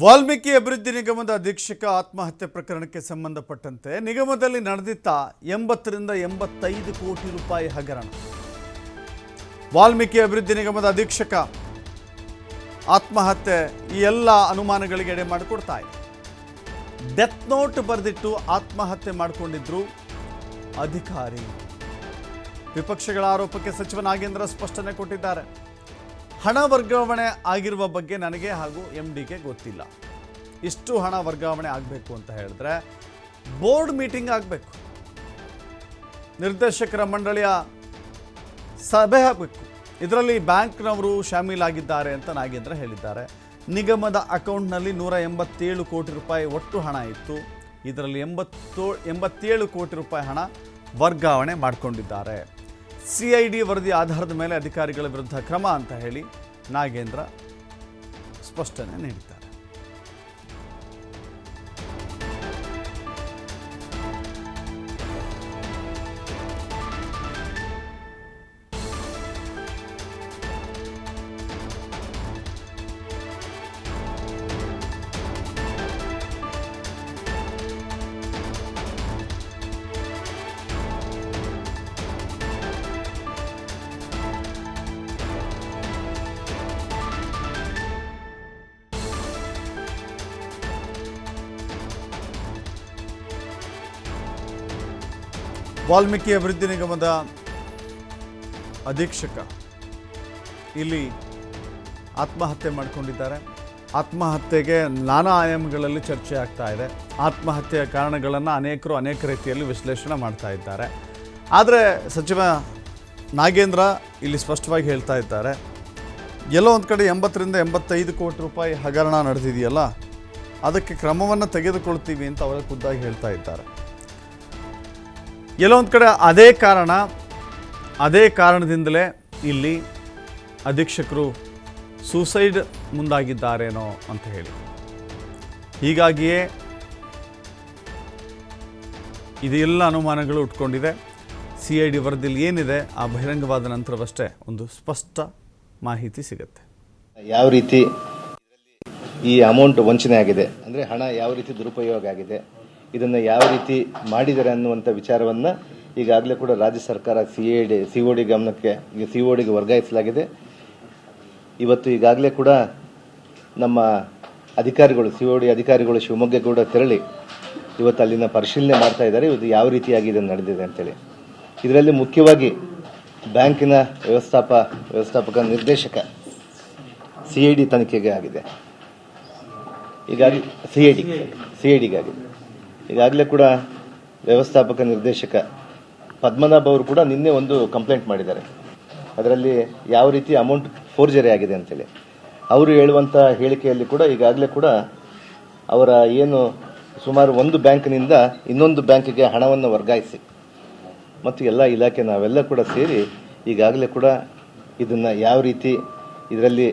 ವಾಲ್ಮೀಕಿ ಅಭಿವೃದ್ಧಿ ನಿಗಮದ ಅಧೀಕ್ಷಕ ಆತ್ಮಹತ್ಯೆ ಪ್ರಕರಣಕ್ಕೆ ಸಂಬಂಧಪಟ್ಟಂತೆ ನಿಗಮದಲ್ಲಿ ನಡೆದಿದ್ದ ಎಂಬತ್ತರಿಂದ ಎಂಬತ್ತೈದು ಕೋಟಿ ರೂಪಾಯಿ ಹಗರಣ. ವಾಲ್ಮೀಕಿ ಅಭಿವೃದ್ಧಿ ನಿಗಮದ ಅಧೀಕ್ಷಕ ಆತ್ಮಹತ್ಯೆ ಈ ಎಲ್ಲ ಅನುಮಾನಗಳಿಗೆ ಎಡೆ ಮಾಡಿಕೊಡ್ತಾ ಇದೆ. ಡೆತ್ ನೋಟ್ ಬರೆದಿಟ್ಟು ಆತ್ಮಹತ್ಯೆ ಮಾಡಿಕೊಂಡಿದ್ರು ಅಧಿಕಾರಿ. ವಿಪಕ್ಷಗಳ ಆರೋಪಕ್ಕೆ ಸಚಿವ ನಾಗೇಂದ್ರ ಸ್ಪಷ್ಟನೆ ಕೊಟ್ಟಿದ್ದಾರೆ. ಹಣ ವರ್ಗಾವಣೆ ಆಗಿರುವ ಬಗ್ಗೆ ನನಗೆ ಹಾಗೂ ಎಂ ಡಿಗೆ ಗೊತ್ತಿಲ್ಲ. ಇಷ್ಟು ಹಣ ವರ್ಗಾವಣೆ ಆಗಬೇಕು ಅಂತ ಹೇಳಿದ್ರೆ ಬೋರ್ಡ್ ಮೀಟಿಂಗ್ ಆಗಬೇಕು. ನಿರ್ದೇಶಕರ ಮಂಡಳಿಯ ಸಭೆ ಆಗಬೇಕು. ಇದರಲ್ಲಿ ಬ್ಯಾಂಕ್ನವರು ಶಾಮೀಲಾಗಿದ್ದಾರೆ ಅಂತ ನಾಗೇಂದ್ರ ಹೇಳಿದ್ದಾರೆ. ನಿಗಮದ ಅಕೌಂಟ್ನಲ್ಲಿ ನೂರ ಎಂಬತ್ತೇಳು ಕೋಟಿ ರೂಪಾಯಿ ಒಟ್ಟು ಹಣ ಇತ್ತು. ಇದರಲ್ಲಿ ಎಂಬತ್ತೋ, ಎಂಬತ್ತೇಳು ಕೋಟಿ ರೂಪಾಯಿ ಹಣ ವರ್ಗಾವಣೆ ಮಾಡಿಕೊಂಡಿದ್ದಾರೆ. ಸಿ ಐ ಡಿ ವರದಿ ಆಧಾರದ ಮೇಲೆ ಅಧಿಕಾರಿಗಳ ವಿರುದ್ಧ ಕ್ರಮ ಅಂತ ಹೇಳಿ ನಾಗೇಂದ್ರ ಸ್ಪಷ್ಟನೆ ನೀಡಿದ್ದಾರೆ. ವಾಲ್ಮೀಕಿ ಅಭಿವೃದ್ಧಿ ನಿಗಮದ ಅಧೀಕ್ಷಕ ಇಲ್ಲಿ ಆತ್ಮಹತ್ಯೆ ಮಾಡಿಕೊಂಡಿದ್ದಾರೆ. ಆತ್ಮಹತ್ಯೆಗೆ ನಾನಾ ಆಯಾಮಗಳಲ್ಲಿ ಚರ್ಚೆ ಆಗ್ತಾ ಇದೆ. ಆತ್ಮಹತ್ಯೆಯ ಕಾರಣಗಳನ್ನು ಅನೇಕರು ಅನೇಕ ರೀತಿಯಲ್ಲಿ ವಿಶ್ಲೇಷಣೆ ಮಾಡ್ತಾ ಇದ್ದಾರೆ. ಆದರೆ ಸಚಿವ ನಾಗೇಂದ್ರ ಇಲ್ಲಿ ಸ್ಪಷ್ಟವಾಗಿ ಹೇಳ್ತಾ ಇದ್ದಾರೆ, ಎಲ್ಲೋ ಒಂದು ಕಡೆ ಎಂಬತ್ತರಿಂದ ಎಂಬತ್ತೈದು ಕೋಟಿ ರೂಪಾಯಿ ಹಗರಣ ನಡೆದಿದೆಯಲ್ಲ, ಅದಕ್ಕೆ ಕ್ರಮವನ್ನು ತೆಗೆದುಕೊಳ್ತೀವಿ ಅಂತ ಅವರ ಖುದ್ದಾಗಿ ಹೇಳ್ತಾ ಇದ್ದಾರೆ. ಒಂದು ಕಡೆ ಅದೇ ಕಾರಣ, ಅದೇ ಕಾರಣದಿಂದಲೇ ಇಲ್ಲಿ ಅಧೀಕ್ಷಕರು ಸೂಸೈಡ್ ಮುಂದಾಗಿದ್ದಾರೇನೋ ಅಂತ ಹೇಳಿ. ಹೀಗಾಗಿಯೇ ಇದೆಲ್ಲ ಅನುಮಾನಗಳು ಉಟ್ಕೊಂಡಿದೆ. ಸಿ ಐ ಡಿ ವರದಿಯಲ್ಲಿ ಏನಿದೆ, ಆ ಬಹಿರಂಗವಾದ ನಂತರವಷ್ಟೇ ಒಂದು ಸ್ಪಷ್ಟ ಮಾಹಿತಿ ಸಿಗುತ್ತೆ. ಯಾವ ರೀತಿ ಈ ಅಮೌಂಟ್ ವಂಚನೆ ಆಗಿದೆ? ಅಂದರೆ ಹಣ ಯಾವ ರೀತಿ ದುರುಪಯೋಗ ಆಗಿದೆ? ಇದನ್ನ ಯಾವ ರೀತಿ ಮಾಡಿದ್ದಾರೆ ಅನ್ನುವಂಥ ವಿಚಾರವನ್ನು ಈಗಾಗಲೇ ಕೂಡ ರಾಜ್ಯ ಸರ್ಕಾರ C A D C D ಗಮನಕ್ಕೆ ಸಿ ಡಿಗೆ ವರ್ಗಾಯಿಸಲಾಗಿದೆ. ಇವತ್ತು ಈಗಾಗಲೇ ಕೂಡ ನಮ್ಮ ಅಧಿಕಾರಿಗಳು ಸಿ ಡಿ ಅಧಿಕಾರಿಗಳು ಶಿವಮೊಗ್ಗ ಕೂಡ ತೆರಳಿ ಇವತ್ತು ಅಲ್ಲಿನ ಪರಿಶೀಲನೆ ಮಾಡ್ತಾ ಇದ್ದಾರೆ. ಇದು ಯಾವ ರೀತಿಯಾಗಿ ಇದನ್ನು ನಡೆದಿದೆ ಅಂತೇಳಿ. ಇದರಲ್ಲಿ ಮುಖ್ಯವಾಗಿ ಬ್ಯಾಂಕಿನ ವ್ಯವಸ್ಥಾಪ, ವ್ಯವಸ್ಥಾಪಕ ನಿರ್ದೇಶಕ ಸಿ ಐ ಡಿ ತನಿಖೆಗೆ ಆಗಿದೆ. ಈಗಾಗಲೇ C I D C I ಡಿಗಾಗಿದೆ ಈಗಾಗಲೇ ಕೂಡ ವ್ಯವಸ್ಥಾಪಕ ನಿರ್ದೇಶಕ ಪದ್ಮನಾಭ ಅವರು ಕೂಡ ನಿನ್ನೆ ಒಂದು ಕಂಪ್ಲೇಂಟ್ ಮಾಡಿದ್ದಾರೆ. ಅದರಲ್ಲಿ ಯಾವ ರೀತಿ ಅಮೌಂಟ್ ಫೋರ್ಜರಿ ಆಗಿದೆ ಅಂತೇಳಿ. ಅವರು ಹೇಳುವಂಥ ಹೇಳಿಕೆಯಲ್ಲಿ ಕೂಡ ಈಗಾಗಲೇ ಕೂಡ ಅವರ ಏನು ಸುಮಾರು ಒಂದು ಬ್ಯಾಂಕ್ನಿಂದ ಇನ್ನೊಂದು ಬ್ಯಾಂಕಿಗೆ ಹಣವನ್ನು ವರ್ಗಾಯಿಸಿ ಮತ್ತು ಎಲ್ಲ ಇಲಾಖೆ ನಾವೆಲ್ಲ ಕೂಡ ಸೇರಿ ಈಗಾಗಲೇ ಕೂಡ ಇದನ್ನು ಯಾವ ರೀತಿ ಇದರಲ್ಲಿ